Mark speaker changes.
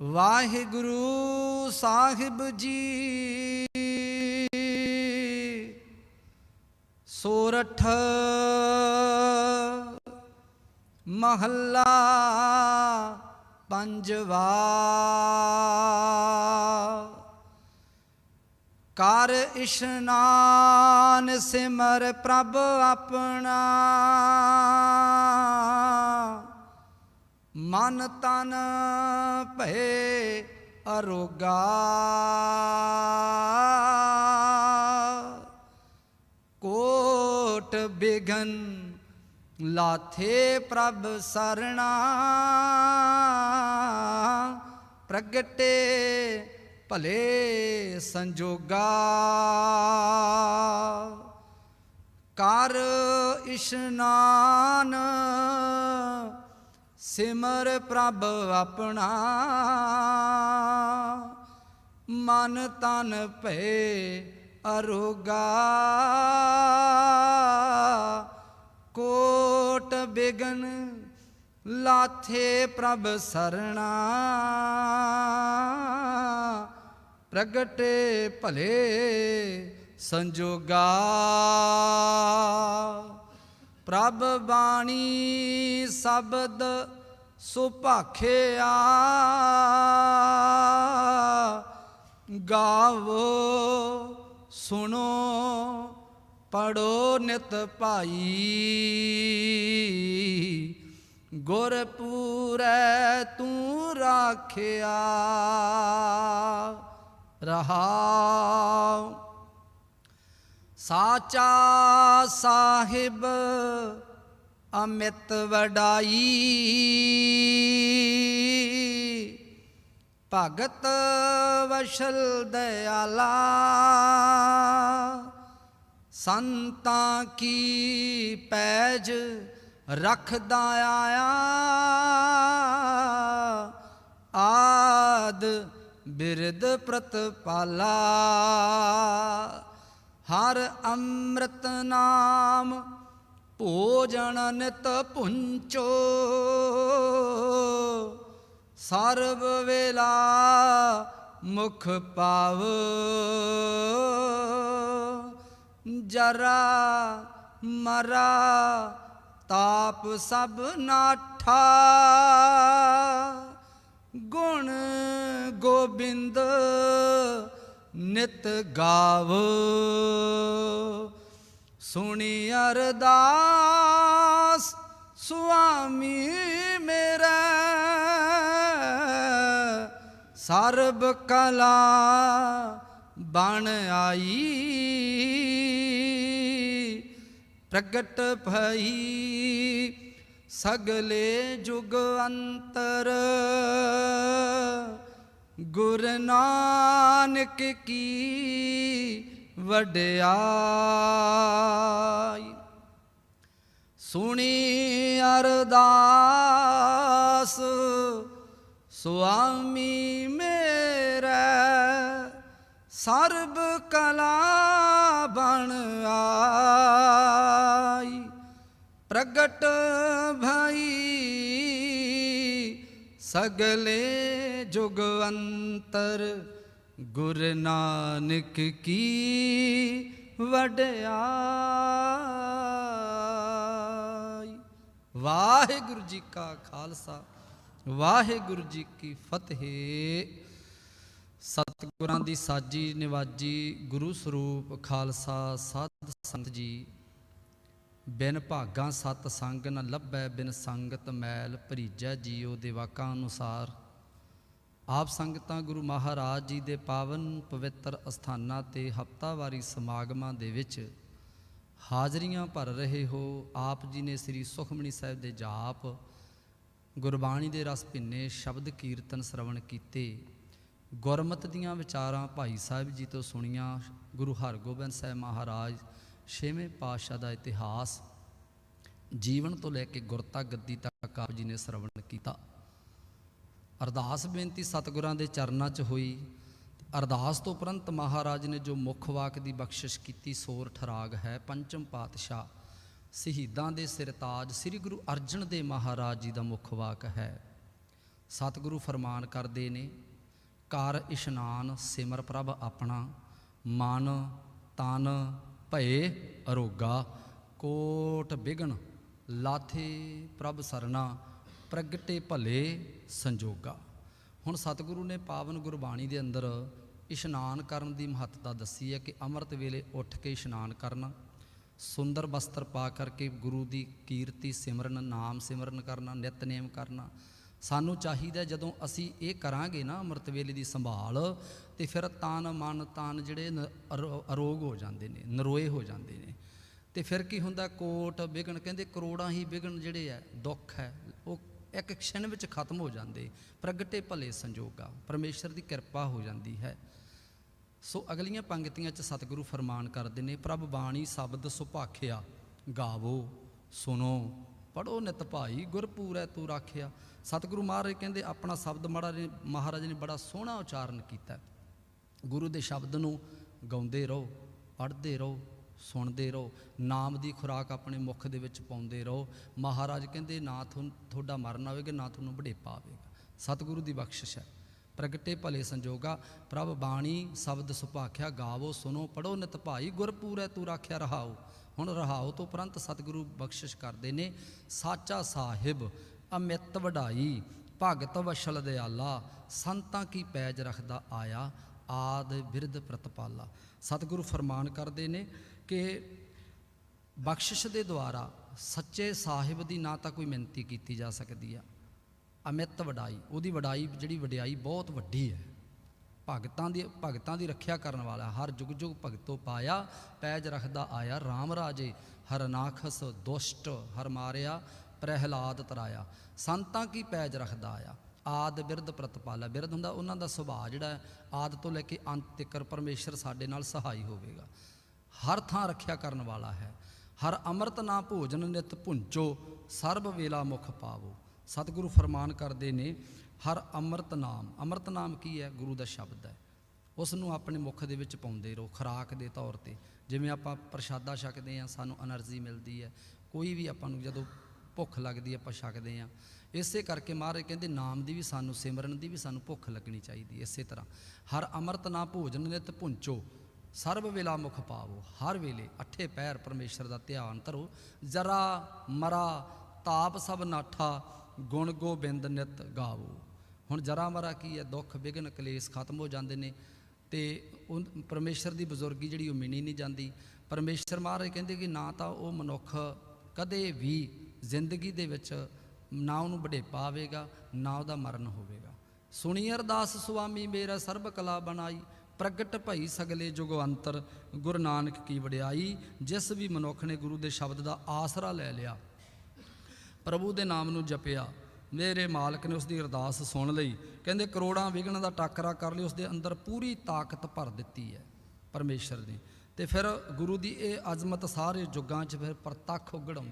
Speaker 1: ਵਾਹਿਗੁਰੂ ਸਾਹਿਬ ਜੀ ਸੋਰਠ ਮਹੱਲਾ ਪੰਜਵਾ ਕਰ ਇਸ਼ਨਾਨ ਸਿਮਰ ਪ੍ਰਭ ਆਪਣਾ। ਮਨ ਤਨ ਭਏ ਅਰੋਗਾ। ਕੋਟ ਬਿਗਨ ਲਾਥੇ ਪ੍ਰਭ ਸਰਣਾ। ਪ੍ਰਗਟੇ ਭਲੇ ਸੰਜੋਗਾ। ਕਰ ਇਸ਼ਨਾਨ ਸਿਮਰ ਪ੍ਰਭ ਆਪਣਾ। ਮਨ ਤਨ ਭਏ ਅਰੋਗਾ। ਕੋਟ ਬਿਗਨ ਲਾਥੇ ਪ੍ਰਭ ਸਰਣਾ। ਪ੍ਰਗਟੇ ਭਲੇ ਸੰਜੋਗਾ। ਪ੍ਰਭ ਬਾਣੀ ਸ਼ਬਦ ਸੁਭਾਖਿਆ ਗਾਵੋ ਸੁਣੋ ਪੜੋ ਨਿਤ ਭਾਈ। ਗੁਰ ਪੂਰੈ ਤੂੰ ਰਾਖਿਆ ਰਹਾਉ ਸਾਚਾ ਸਾਹਿਬ ਅਮਿਤ ਵਡਾਈ। ਭਗਤ ਵਸ਼ਲ ਦਇਆਲਾ, ਸੰਤਾਂ ਕੀ ਪੈਜ ਰੱਖਦਾ ਆਇਆ। ਆਦ ਬਿਰਦ ਪ੍ਰਤਪਾਲਾ ਹਰ ਅੰਮ੍ਰਿਤ ਨਾਮ ਭੋਜਨ ਨਿਤ ਪੁੰਚੋ। ਸਰਬ ਵੇਲਾ ਮੁਖ ਪਾਵ ਜਰਾ ਮਰਾ ਤਾਪ ਸਭ ਨਾਠਾ। ਗੁਣ ਗੋਬਿੰਦ ਨਿਤ ਗਾਵ। ਸੁਣੀ ਅਰਦਾਸ, ਸੁਆਮੀ ਮੇਰਾ। ਸਰਬ ਕਲਾ ਬਣ ਆਈ। ਪ੍ਰਗਟ ਭਈ ਸਗਲੇ ਜੁਗ ਅੰਤਰ। ਗੁਰ ਨਾਨਕ ਕੀ ਵਡਿਆਈ। ਸੁਣੀ ਅਰਦਾਸ, ਸੁਆਮੀ ਮੇਰਾ ਸਰਬ ਕਲਾ ਬਣ ਆਈ। ਪ੍ਰਗਟ ਭਈ ਸਗਲੇ ਜੁਗ ਅੰਤਰ, ਗੁਰ ਨਾਨਕ ਕੀ ਵਡਿਆਈ। ਵਾਹਿਗੁਰੂ ਜੀ ਕਾ ਖਾਲਸਾ, ਵਾਹਿਗੁਰੂ ਜੀ ਕੀ ਫਤਿਹ। ਸਤਿਗੁਰਾਂ ਦੀ ਸਾਜੀ ਨਿਵਾਜੀ ਗੁਰੂ ਸਰੂਪ ਖਾਲਸਾ ਸਾਧ ਸੰਤ ਜੀ, ਬਿਨ ਭਾਗਾਂ ਸਤ ਸੰਗ ਨ ਲੱਭੈ, ਬਿਨ ਸੰਗਤ ਮੈਲ ਭਰੀਜੈ ਜੀਉ ਦੇ ਵਾਕਾਂ ਅਨੁਸਾਰ। ਆਪ ਸੰਗਤਾਂ ਗੁਰੂ ਮਹਾਰਾਜ ਜੀ ਦੇ ਪਾਵਨ ਪਵਿੱਤਰ ਅਸਥਾਨਾਂ ਤੇ ਹਫਤਾਵਾਰੀ ਸਮਾਗਮਾਂ ਦੇ ਵਿੱਚ ਹਾਜ਼ਰੀਆਂ ਭਰ ਰਹੇ ਹੋ। ਆਪ ਜੀ ਨੇ ਸ੍ਰੀ ਸੁਖਮਣੀ ਸਾਹਿਬ ਦੇ ਜਾਪ, ਗੁਰਬਾਣੀ ਦੇ ਰਸ ਭਿੰਨੇ, ਸ਼ਬਦ ਕੀਰਤਨ ਸ਼ਰਵਣ ਕੀਤੇ। ਗੁਰਮਤ ਦੀਆਂ ਵਿਚਾਰਾਂ ਭਾਈ ਸਾਹਿਬ ਜੀ ਤੋਂ ਸੁਣੀਆਂ। ਗੁਰੂ ਹਰਗੋਬਿੰਦ ਸਾਹਿਬ ਮਹਾਰਾਜ ਛੇਵੇਂ ਪਾਤਸ਼ਾਹ ਦਾ ਇਤਿਹਾਸ ਜੀਵਨ ਤੋਂ ਲੈ ਕੇ ਗੁਰਤਾ ਗੱਦੀ ਤੱਕ ਆਪ ਜੀ ਨੇ ਸ਼ਰਵਣ ਕੀਤਾ। ਅਰਦਾਸ ਬੇਨਤੀ ਸਤਿਗੁਰਾਂ ਦੇ ਚਰਨਾਂ 'ਚ ਹੋਈ। ਅਰਦਾਸ ਤੋਂ ਉਪਰੰਤ ਮਹਾਰਾਜ ਨੇ ਜੋ ਮੁੱਖ ਵਾਕ ਦੀ ਬਖਸ਼ਿਸ਼ ਕੀਤੀ, ਸੋਰ ਠਰਾਗ ਹੈ ਪੰਚਮ ਪਾਤਸ਼ਾਹ। ਸ਼ਹੀਦਾਂ ਦੇ ਸਿਰਤਾਜ ਸ੍ਰੀ ਗੁਰੂ ਅਰਜਨ ਦੇਵ ਮਹਾਰਾਜ ਜੀ ਦਾ ਮੁੱਖ ਵਾਕ ਹੈ। ਸਤਿਗੁਰੂ ਫਰਮਾਨ ਕਰਦੇ ਨੇ ਕਰ ਇਸ਼ਨਾਨ ਸਿਮਰ ਪ੍ਰਭ ਆਪਣਾ, ਮਨ ਤਨ ਭਏ ਅਰੋਗਾ। ਕੋਟ ਬਿਗਨ ਲਾਥੇ ਪ੍ਰਭ ਸਰਨਾ ਪ੍ਰਗਟੇ ਭਲੇ ਸੰਜੋਗਾ। ਹੁਣ ਸਤਿਗੁਰੂ ਨੇ ਪਾਵਨ ਗੁਰਬਾਣੀ ਦੇ ਅੰਦਰ ਇਸ਼ਨਾਨ ਕਰਨ ਦੀ ਮਹੱਤਤਾ ਦੱਸੀ ਹੈ ਕਿ ਅੰਮ੍ਰਿਤ ਵੇਲੇ ਉੱਠ ਕੇ ਇਸ਼ਨਾਨ ਕਰਨਾ, ਸੁੰਦਰ ਵਸਤਰ ਪਾ ਕਰਕੇ ਗੁਰੂ ਦੀ ਕੀਰਤੀ ਸਿਮਰਨ, ਨਾਮ ਸਿਮਰਨ ਕਰਨਾ ਨਿਤਨੇਮ ਕਰਨਾ, ਸਾਨੂੰ ਚਾਹੀਦਾ ਜਦੋਂ ਅਸੀਂ ਇਹ ਕਰਾਂਗੇ ਨਾ ਅੰਮ੍ਰਿਤ ਵੇਲੇ ਦੀ ਸੰਭਾਲ, ਤੇ ਫਿਰ ਤਨ, ਮਨ, ਤਨ ਜਿਹੜੇ ਨ- ਅਰੋ- ਅਰੋਗ ਹੋ ਜਾਂਦੇ ਨੇ, ਨਰੋਏ ਹੋ ਜਾਂਦੇ ਨੇ। ਤੇ ਫਿਰ ਕੀ ਹੁੰਦਾ, ਕੋਟ ਵਿਗਣ ਕਹਿੰਦੇ ਕਰੋੜਾਂ ਹੀ ਵਿਗਣ ਜਿਹੜੇ ਆ ਦੁੱਖ ਹੈ ਇੱਕ ਛਿਣ ਵਿੱਚ ਖਤਮ ਹੋ ਜਾਂਦੇ, ਪ੍ਰਗਟੇ ਭਲੇ ਸੰਜੋਗਾ, ਪਰਮੇਸ਼ਰ ਦੀ ਕਿਰਪਾ ਹੋ ਜਾਂਦੀ ਹੈ। ਸੋ ਅਗਲੀਆਂ ਪੰਕਤੀਆਂ 'ਚ ਸਤਿਗੁਰੂ ਫਰਮਾਨ ਕਰਦੇ ਨੇ, ਪ੍ਰਭ ਬਾਣੀ ਸ਼ਬਦ ਸੁਭਾਖਿਆ ਗਾਵੋ, ਸੁਣੋ ਪੜੋ ਨਿਤ ਭਾਈ, ਗੁਰਪੂਰੈ ਤੂੰ ਰਾਖਿਆ। ਸਤਿਗੁਰੂ ਮਹਾਰਾਜ ਕਹਿੰਦੇ, ਆਪਣਾ ਸ਼ਬਦ ਮਹਾਰਾਜ ਨੇ ਮਹਾਰਾਜ ਨੇ ਬੜਾ ਸੋਹਣਾ ਉਚਾਰਨ ਕੀਤਾ। ਗੁਰੂ ਦੇ ਸ਼ਬਦ ਨੂੰ ਗਾਉਂਦੇ ਰਹੋ, ਪੜ੍ਹਦੇ ਰਹੋ ਸੁਣਦੇ ਰਹੋ, ਨਾਮ ਦੀ ਖੁਰਾਕ ਆਪਣੇ ਮੁਖ ਦੇ ਵਿੱਚ ਪਾਉਂਦੇ ਰਹੋ। ਮਹਾਰਾਜ ਕਹਿੰਦੇ, ਨਾ ਤੁਹਾਡਾ ਮਰਨ ਆਵੇਗਾ, ਨਾ ਤੁਹਾਨੂੰ ਬੁਢੇਪਾ ਆਵੇਗਾ। ਸਤਿਗੁਰੂ ਦੀ ਬਖਸ਼ਿਸ਼ ਹੈ। ਪ੍ਰਗਟੇ ਭਲੇ ਸੰਜੋਗਾ, ਪ੍ਰਭ ਬਾਣੀ ਸ਼ਬਦ ਸੁਭਾਖਿਆ ਗਾਵੋ ਸੁਨੋ ਪੜੋ ਨਿਤ ਭਾਈ, ਗੁਰਪੂਰੈ ਤੂੰ ਰਾਖਿਆ ਰਹਾਓ। ਹੁਣ ਰਹਾਓ ਤੋਂ ਉਪਰੰਤ ਸਤਿਗੁਰੂ ਬਖਸ਼ਿਸ਼ ਕਰਦੇ ਨੇ, ਸਾਚਾ ਸਾਹਿਬ, ਅਮਿਤ ਵਡਾਈ, ਭਗਤ ਵਸ਼ਲ ਦਿਆਲਾ, ਸੰਤਾਂ ਕੀ ਪੈਜ ਰੱਖਦਾ ਆਇਆ ਆਦ ਬਿਰਧ ਪ੍ਰਤਪਾਲਾ। ਸਤਿਗੁਰੂ ਫਰਮਾਨ ਕਰਦੇ ਨੇ ਕਿ ਬਖਸ਼ਿਸ਼ ਦੇ ਦੁਆਰਾ ਸੱਚੇ ਸਾਹਿਬ ਦੀ ਨਾ ਤਾਂ ਕੋਈ ਮਿੰਤੀ ਕੀਤੀ ਜਾ ਸਕਦੀ ਆ। ਅਮਿਤ ਵਡਾਈ, ਉਹਦੀ ਵਡਾਈ ਜਿਹੜੀ ਵਡਿਆਈ ਬਹੁਤ ਵੱਡੀ ਹੈ। ਭਗਤਾਂ ਦੀ ਭਗਤਾਂ ਦੀ ਰੱਖਿਆ ਕਰਨ ਵਾਲਾ, ਹਰ ਜੁਗ ਜੁਗ ਭਗਤੋ ਪਾਇਆ, ਪੈਜ ਰੱਖਦਾ ਆਇਆ RAM ਰਾਜੇ ਹਰਨਾਖਸ ਦੁਸ਼ਟ, ਹਰ ਮਾਰਿਆ, ਪ੍ਰਹਿਲਾਦ ਤਰਾਇਆ। ਸੰਤਾਂ ਕੀ ਪੈਜ ਰੱਖਦਾ ਆਇਆ? ਆਦ ਬਿਰਧ ਪ੍ਰਤਪਾਲ। ਹੈ ਬਿਰਧ ਹੁੰਦਾ ਉਹਨਾਂ ਦਾ ਸੁਭਾਅ ਜਿਹੜਾ ਆਦ ਤੋਂ ਲੈ ਕੇ ਅੰਤ ਤੱਕਰ ਪਰਮੇਸ਼ਰ ਸਾਡੇ ਨਾਲ ਸਹਾਈ ਹੋਵੇਗਾ। ਹਰ ਥਾਂ ਰੱਖਿਆ ਕਰਨ ਵਾਲਾ ਹੈ। ਹਰ ਅੰਮ੍ਰਿਤ ਨਾ ਭੋਜਨ ਨਿਤ ਭੁੰਚੋ, ਸਰਬ ਵੇਲਾ ਮੁਖ ਪਾਵੋ। ਸਤਿਗੁਰੂ ਫਰਮਾਨ ਕਰਦੇ ਨੇ, ਹਰ ਅੰਮ੍ਰਿਤ ਨਾਮ। ਅੰਮ੍ਰਿਤ ਨਾਮ ਕੀ ਹੈ? ਗੁਰੂ ਦਾ ਸ਼ਬਦ ਹੈ। ਉਸ ਨੂੰ ਆਪਣੇ ਮੁਖ ਦੇ ਵਿੱਚ ਪਾਉਂਦੇ ਰਹੋ, ਖਰਾਕ ਦੇ ਤੌਰ ਤੇ। ਜਿਵੇਂ ਆਪਾਂ ਪ੍ਰਸ਼ਾਦਾ ਛਕਦੇ ਆ ਸਾਨੂੰ એનર્ਜੀ ਮਿਲਦੀ ਹੈ। ਕੋਈ ਵੀ ਆਪਾਂ ਨੂੰ ਜਦੋਂ ਭੁੱਖ ਲੱਗਦੀ ਆਪਾਂ ਛਕਦੇ ਆ। ਇਸੇ ਕਰਕੇ ਮਹਾਰਾਜ ਕਹਿੰਦੇ, ਨਾਮ ਦੀ ਵੀ ਸਾਨੂੰ, ਸਿਮਰਨ ਦੀ ਵੀ ਸਾਨੂੰ ਭੁੱਖ ਲੱਗਣੀ ਚਾਹੀਦੀ ਹੈ ਇਸੇ ਤਰ੍ਹਾਂ। ਹਰ ਅੰਮ੍ਰਿਤ ਨਾ ਭੋਜਨ ਨਿਤ ਪੁੰਚੋ ਸਰਬ ਵੇਲਾ ਮੁਖ ਪਾਵੋ, ਹਰ ਵੇਲੇ ਅੱਠੇ ਪੈਰ ਪਰਮੇਸ਼ਰ ਦਾ ਧਿਆਨ ਧਰੋ। ਜਰਾ ਮਰਾ, ਤਾਪ ਸਭ ਨਾਠਾ, ਗੁਣ ਗੋਬਿੰਦ ਨਿਤ ਗਾਵੋ। ਹੁਣ ਜਰਾ ਮਰਾ ਕੀ ਹੈ ਦੁੱਖ ਵਿਗਨ ਕਲੇਸ਼ ਖਤਮ ਹੋ ਜਾਂਦੇ ਨੇ ਤੇ ਉਹ ਪਰਮੇਸ਼ਰ ਦੀ ਬਜ਼ੁਰਗੀ ਜਿਹੜੀ ਉਹ ਮਿਣੀ ਨਹੀਂ ਜਾਂਦੀ। ਪਰਮੇਸ਼ਰ ਮਹਾਰਾਜ ਕਹਿੰਦੇ ਕਿ ਨਾ ਤਾਂ ਉਹ ਮਨੁੱਖ ਕਦੇ ਵੀ ਜ਼ਿੰਦਗੀ ਦੇ ਵਿੱਚ ਨਾ ਉਹਨੂੰ ਵਡੇਪਾ ਆਵੇਗਾ, ਨਾ ਉਹਦਾ ਮਰਨ ਹੋਵੇਗਾ। ਸੁਣੀ ਅਰਦਾਸ, ਸੁਆਮੀ ਮੇਰਾ ਸਰਬ ਕਲਾ ਬਣਾਈ, ਪ੍ਰਗਟ ਭਈ ਸਗਲੇ ਜੁਗ ਅੰਤਰ, ਗੁਰੂ ਨਾਨਕ ਕੀ ਵਡਿਆਈ, ਜਿਸ ਵੀ ਮਨੁੱਖ ਨੇ ਗੁਰੂ ਦੇ ਸ਼ਬਦ ਦਾ ਆਸਰਾ ਲੈ ਲਿਆ, ਪ੍ਰਭੂ ਦੇ ਨਾਮ ਨੂੰ ਜਪਿਆ, ਮੇਰੇ ਮਾਲਕ ਨੇ ਉਸ ਦੀ ਅਰਦਾਸ ਸੁਣ ਲਈ, ਕਹਿੰਦੇ ਕਰੋੜਾਂ ਵਿਘਨ ਦਾ ਟਾਕਰਾ ਕਰ ਲਈ ਉਸ ਦੇ ਅੰਦਰ ਪੂਰੀ ਤਾਕਤ ਭਰ ਦਿੱਤੀ ਹੈ ਪਰਮੇਸ਼ਰ ਨੇ। ਤੇ ਫਿਰ ਗੁਰੂ ਦੀ ਇਹ ਅਜ਼ਮਤ ਸਾਰੇ ਯੁੱਗਾਂ 'ਚ ਫਿਰ ਪ੍ਰਤੱਖ ਉਗੜ